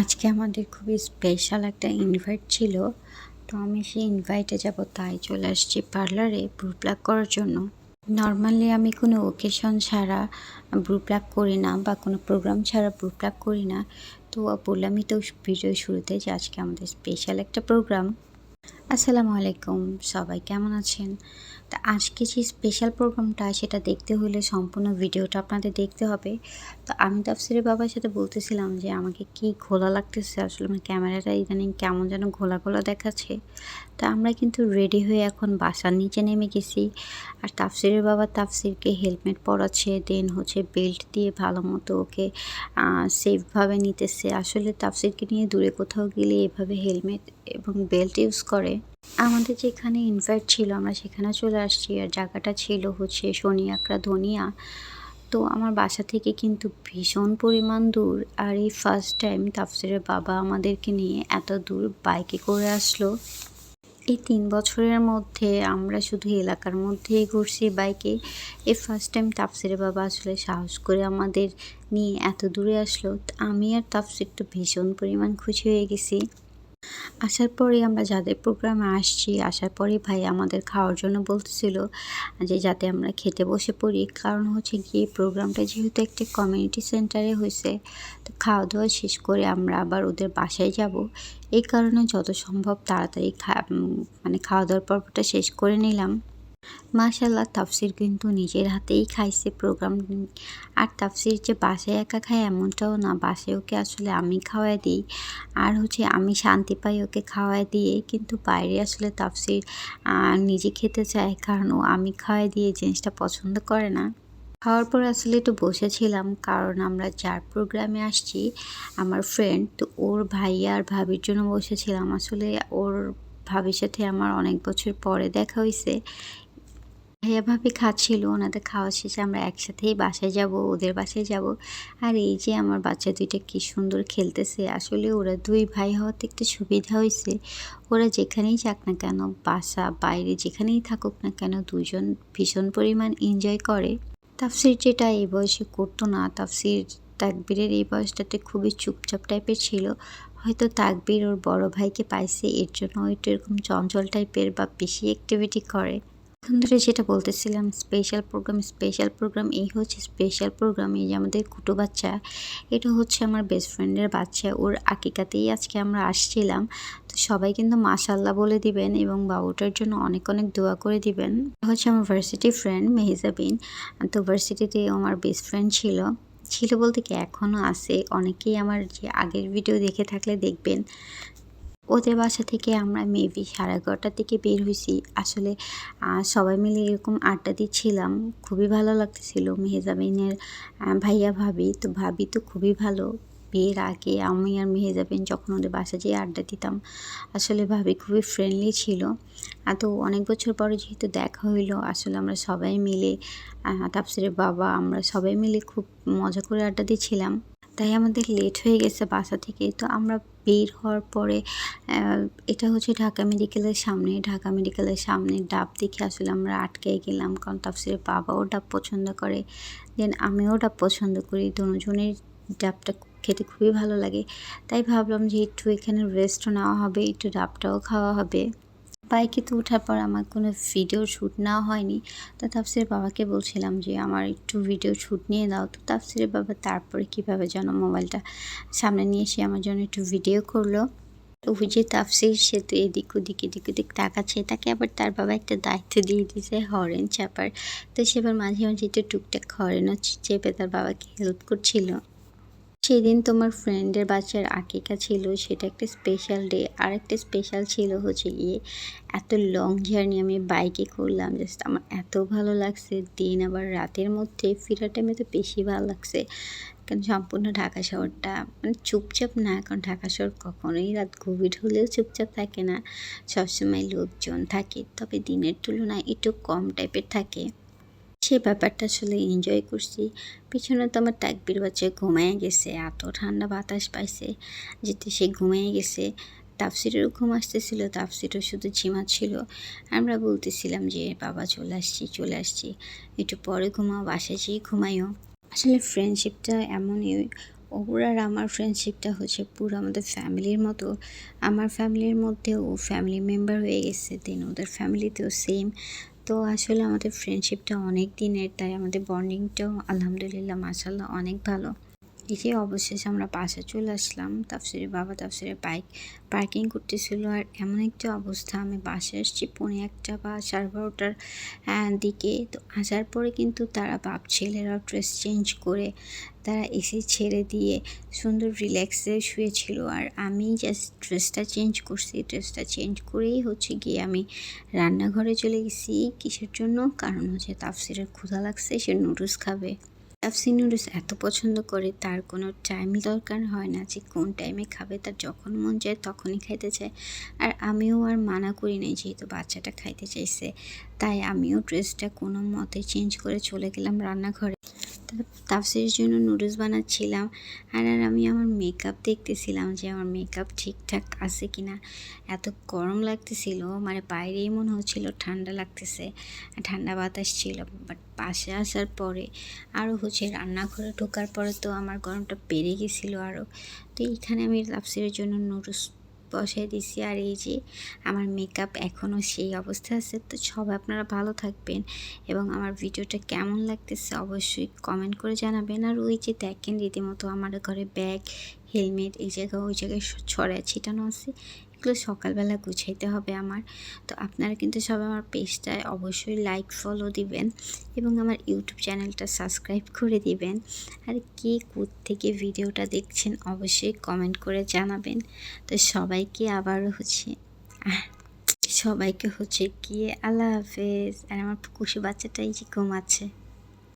আজকে আমাদের খুবই স্পেশাল একটা ইনভাইট ছিল, তো আমি সেই ইনভাইটে যাব, তাই চলে আসছি পার্লারে ব্রু প্লাক করার জন্য। নর্মালি আমি কোনো ওকেশন ছাড়া ব্রু প্লাক করি না বা কোনো প্রোগ্রাম ছাড়া ব্রু প্লাক করি না, তো বললামই তো ভিডিও শুরুতে যে আজকে আমাদের স্পেশাল একটা প্রোগ্রাম আসসালামু আলাইকুম। সবাই কেমন আছেন? তা আজকে যে স্পেশাল প্রোগ্রামটা সেটা দেখতে হলে সম্পূর্ণ ভিডিওটা আপনাদের দেখতে হবে। তো আমি তাফসিরের বাবার সাথে বলতেছিলাম যে, আমাকে কি ঘোলা লাগতেছে? আসলে আমার ক্যামেরাটা ইদানিং কেমন যেন ঘোলা ঘোলা দেখাচ্ছে। তা আমরা কিন্তু রেডি হয়ে এখন বাসার নিচে নেমে গেছি। আর তাফসিরের বাবা তাফসিরকে হেলমেট পরাচ্ছে দেন হচ্ছে বেল্ট দিয়ে ভালো মতো ওকে সেফভাবে নিতেছে। আসলে তাফসিরকে নিয়ে দূরে কোথাও গেলে এভাবে হেলমেট এবং বেল্ট ইউজ করে। আমাদের যেখানে ইনভাইট ছিল, আমরা সেখানে চলে আসছি। আর জায়গাটা ছিল হচ্ছে শনিয়াকড়া ধনিয়া। তো আমার বাসা থেকে কিন্তু ভীষণ পরিমাণ দূর। আর এই ফার্স্ট টাইম তাফসিরের বাবা আমাদেরকে নিয়ে এত দূর বাইকে করে আসলো। এই তিন বছরের মধ্যে আমরা শুধু এলাকার মধ্যেই ঘুরছি বাইকে এই ফার্স্ট টাইম তাফসিরের বাবা আসলে সাহস করে আমাদের নিয়ে এত দূরে আসলো। আমি আর তাফসির তো ভীষণ পরিমাণ খুশি হয়ে গেছি। আসার পরে আমরা যাদের প্রোগ্রামে আসছি, আসার পরে ভাই আমাদের খাওয়ার জন্য বলতেছিল যে যাতে আমরা খেতে বসে পড়ি। কারণ হচ্ছে গিয়ে প্রোগ্রামটা যেহেতু একটি কমিউনিটি সেন্টারে হয়েছে তো খাওয়া দাওয়া শেষ করে আমরা আবার ওদের বাসায় যাব। এই কারণে যত সম্ভব তাড়াতাড়ি মানে খাওয়া দাওয়ার পর্বটা শেষ করে নিলাম। মাশাল্লাহ তাফসির কিন্তু নিজের হাতেই খাইছে প্রোগ্রাম আর তাফসির যে বাসায় একা খায় এমনটাও না, বাসায় ওকে আসলে আমি খাওয়াই দিই। আর হচ্ছে আমি শান্তি পাই ওকে খাওয়াই দিয়ে, কিন্তু বাইরে আসলে তাফসির নিজে খেতে চায়, কারণ ও আমি খাওয়াই দিয়ে জিনিসটা পছন্দ করে না। খাওয়ার পর আসলে একটু বসেছিলাম, কারণ আমরা যার প্রোগ্রামে আসছি, আমার ফ্রেন্ড তো ওর ভাইয়া আর ভাবির জন্য বসেছিলাম। আসলে ওর ভাবির সাথে আমার অনেক বছর পরে দেখা হয়েছে ভাইয়া ভাবি খাচ্ছিল, ওনাদের খাওয়া শেষে আমরা একসাথেই বাসায় যাব, ওদের বাসায় যাব। আর এই যে আমার বাচ্চা দুইটা কি সুন্দর খেলতেছে, আসলে ওরা দুই ভাই হওয়াতে একটু সুবিধা হয়েছে। ওরা যেখানেই যাক না কেন, বাসা, বাইরে যেখানেই থাকুক না কেন দুজন ভীষণ পরিমাণ এনজয় করে। তাফসির যেটা এই বয়সে করতো না, তাফসির তাকবীরের এই বয়সটাতে খুবই চুপচাপ টাইপের ছিল। হয়তো তাকবীর ওর বড় ভাইকে পাইছে, এর জন্য ওইটা এরকম চঞ্চল টাইপের বা বেশি অ্যাক্টিভিটি করে। এখন ধরে যেটা বলতেছিলাম স্পেশাল প্রোগ্রাম স্পেশাল প্রোগ্রাম এই হচ্ছে স্পেশাল প্রোগ্রাম এই যে আমাদের কুটো বাচ্চা, এটা হচ্ছে আমার বেস্ট ফ্রেন্ডের বাচ্চা, ওর আকিকাতেই আজকে আমরা আসছিলাম। তো সবাই কিন্তু মাশাল্লাহ বলে দিবেন এবং বাবুটার জন্য অনেক অনেক দোয়া করে দিবেন। হচ্ছে আমার ভার্সিটি ফ্রেন্ড মেহেজাবিন তো ভার্সিটিতে আমার বেস্ট ফ্রেন্ড ছিল। ছিল বলতে কি এখনও আছে, অনেকেই আমার যে আগের ভিডিও দেখে থাকলে দেখবেন। ওদের বাসা থেকে আমরা মেবি সাড়ে এগারোটার দিকে বের হয়েছি। আসলে সবাই মিলে এরকম আড্ডা দিচ্ছিলাম। খুবই ভালো লাগতেছিল মেহেজাবিনের ভাইয়া ভাবি। তো ভাবি তো খুবই ভালো। বিয়ের আগে আমি আর মেহেজাবিন যখন ওদের বাসা যেয়ে আড্ডা দিতাম, আসলে ভাবি খুবই ফ্রেন্ডলি ছিল। আর তো অনেক বছর পরে যেহেতু দেখা হইল, আসলে আমরা সবাই মিলে তাপসিরের বাবা, আমরা সবাই মিলে খুব মজা করে আড্ডা দিচ্ছিলাম। তাই আমাদের লেট হয়ে গেছে বাসা থেকে। তো আমরা বের হওয়ার পরে এটা হচ্ছে ঢাকা মেডিকেলের সামনে। ঢাকা মেডিকেলের সামনে ডাব দেখে আসলে আমরা আটকে গেলাম। কারণ তাফসিরের বাবাও ডাব পছন্দ করে। দেন আমিও ডাব পছন্দ করি। দুজনের ডাবটা খেতে খুবই ভালো লাগে। তাই ভাবলাম যে একটু এখানে রেস্টও নেওয়া হবে, একটু ডাবটাও খাওয়া হবে। বাইকে তো ওঠার পর আমার কোনো ভিডিও শ্যুট নেওয়া হয়নি। তো তাফসিরের বাবাকে বলছিলাম যে, আমার একটু ভিডিও শ্যুট নিয়ে দাও। তো তাফসিরের বাবা তারপরে কীভাবে যেন মোবাইলটা সামনে নিয়ে এসে আমার জন্য একটু ভিডিও করল। তো ওই যে তাফসির, সে তো এদিক ওদিক এদিক ওদিক তাকাচ্ছে। তাকে আবার তার বাবা একটা দায়িত্ব দিয়ে দিয়েছে, হরেন চাপার। তো সেবার মাঝে মাঝে একটু টুকটাক হরেনও চেপে তার বাবাকে হেল্প করছিল। সেদিন তোমার ফ্রেন্ডের বাচ্চার আকিকা ছিল, সেটা একটা স্পেশাল ডে আর একটা স্পেশাল ছিল হচ্ছে গিয়ে এত লং জার্নি আমি বাইকে করলাম জাস্ট আমার এত ভালো লাগছে। দিন আবার রাতের মধ্যে ফেরার টাইমে তো বেশি ভালো লাগছে। কারণ সম্পূর্ণ ঢাকা শহরটা মানে চুপচাপ না, কারণ ঢাকা শহর কখনোই রাত গভীর হলেও চুপচাপ থাকে না। সবসময় লোকজন থাকে, তবে দিনের তুলনায় একটু কম টাইপের থাকে। সে ব্যাপারটা আসলে এনজয় করছি। পিছনে তো আমার তাকবির বাচ্চা ঘুমায় গেছে, এত ঠান্ডা বাতাস পাইছে যেতে সে ঘুমিয়ে গেছে। তাফসিরেরও ঘুম আসতেছিল, তাফসিরও শুধু ঝিমাচ্ছিল আমরা বলতেছিলাম যে, বাবা, চলে আসছি চলে আসছি। একটু পরে ঘুমাও, বাসায় যেয়ে ঘুমাইও। আসলে ফ্রেন্ডশিপটা এমনই, ওর আর আমার ফ্রেন্ডশিপটা হচ্ছে পুরো আমাদের ফ্যামিলির মতো। আমার ফ্যামিলির মধ্যেও ও ফ্যামিলি মেম্বার হয়ে গেছে দেন ওদের ফ্যামিলিতেও সেম তো আসলে আমাদের ফ্রেন্ডশিপটা অনেক দিনের তাই আমাদের বন্ডিংটাও আলহামদুলিল্লাহ মাসাল্লাহ অনেক ভালো। এই অবশেষে আমরা বাসা চলে আসলাম। তাফসিরের বাবা তাফসিরের বাইক পার্কিং করতেছিল আর এমন একটা অবস্থা, আমি বাসে আসছি পৌনে একটা বা সাড়ে বারোটার দিকে। তো আসার পরে কিন্তু তারা বাপ ছেলেরা ড্রেস চেঞ্জ করে তারা এসি ছেড়ে দিয়ে সুন্দর রিল্যাক্সে শুয়েছিল। আর আমি জাস্ট ড্রেসটা চেঞ্জ করছি ড্রেসটা চেঞ্জ করেই হচ্ছে গিয়ে আমি রান্নাঘরে চলে গেছি। কিসের জন্য? কারণ হচ্ছে তাফসিরের ক্ষুধা লাগছে, সে নুডলস খাবে। নুডলস এত পছন্দ করে, তার কোনো টাইম দরকার হয় না যে কোন টাইমে খাবে, তার যখন মন চায় তখনই খাইতে চায়। আর আমিও আর মানা করি নাই যেহেতু বাচ্চাটা খাইতে চাইছে, তাই আমিও ড্রেসটা কোনো মতে চেঞ্জ করে চলে গেলাম রান্নাঘরে। তাফসিরের জন্য নুডলস বানাচ্ছিলাম। আর আর আমি আমার মেকআপ দেখতেছিলাম যে আমার মেকআপ ঠিকঠাক আছে কি না এত গরম লাগতেছিল মানে বাইরেই মনে হচ্ছিল ঠান্ডা লাগতেছে। ঠান্ডা বাতাস ছিল বাট পাশে আসার পরে আরও হচ্ছে রান্নাঘরে ঢোকার পরে তো আমার গরমটা বেড়ে গেছিল আরও তো এইখানে আমি তাফসিরের জন্য নুডলস বসাই দিছি আর এই যে আমার মেকআপ এখনও সেই অবস্থায় আছে। তো সবাই আপনারা ভালো থাকবেন এবং আমার ভিডিওটা কেমন লাগতেছে অবশ্যই কমেন্ট করে জানাবেন। আর ওই যে দেখেন রীতিমতো আমার ঘরে ব্যাগ হেলমেট এই জায়গায় ওই জায়গায় ছড়ায় ছিটানো আছে। এগুলো সকালবেলা গুছাইতে হবে আমার। তো আপনারা কিন্তু সব আমার পেজটায় অবশ্যই লাইক ফলো দিবেন এবং আমার ইউটিউব চ্যানেলটা সাবস্ক্রাইব করে দিবেন। আর কে থেকে ভিডিওটা দেখছেন অবশ্যই কমেন্ট করে জানাবেন। তো সবাইকে আবার হচ্ছে সবাইকে হচ্ছে গিয়ে আল্লাহ হাফেজ। আর আমার খুশি বাচ্চাটাই যে ঘুমাচ্ছে।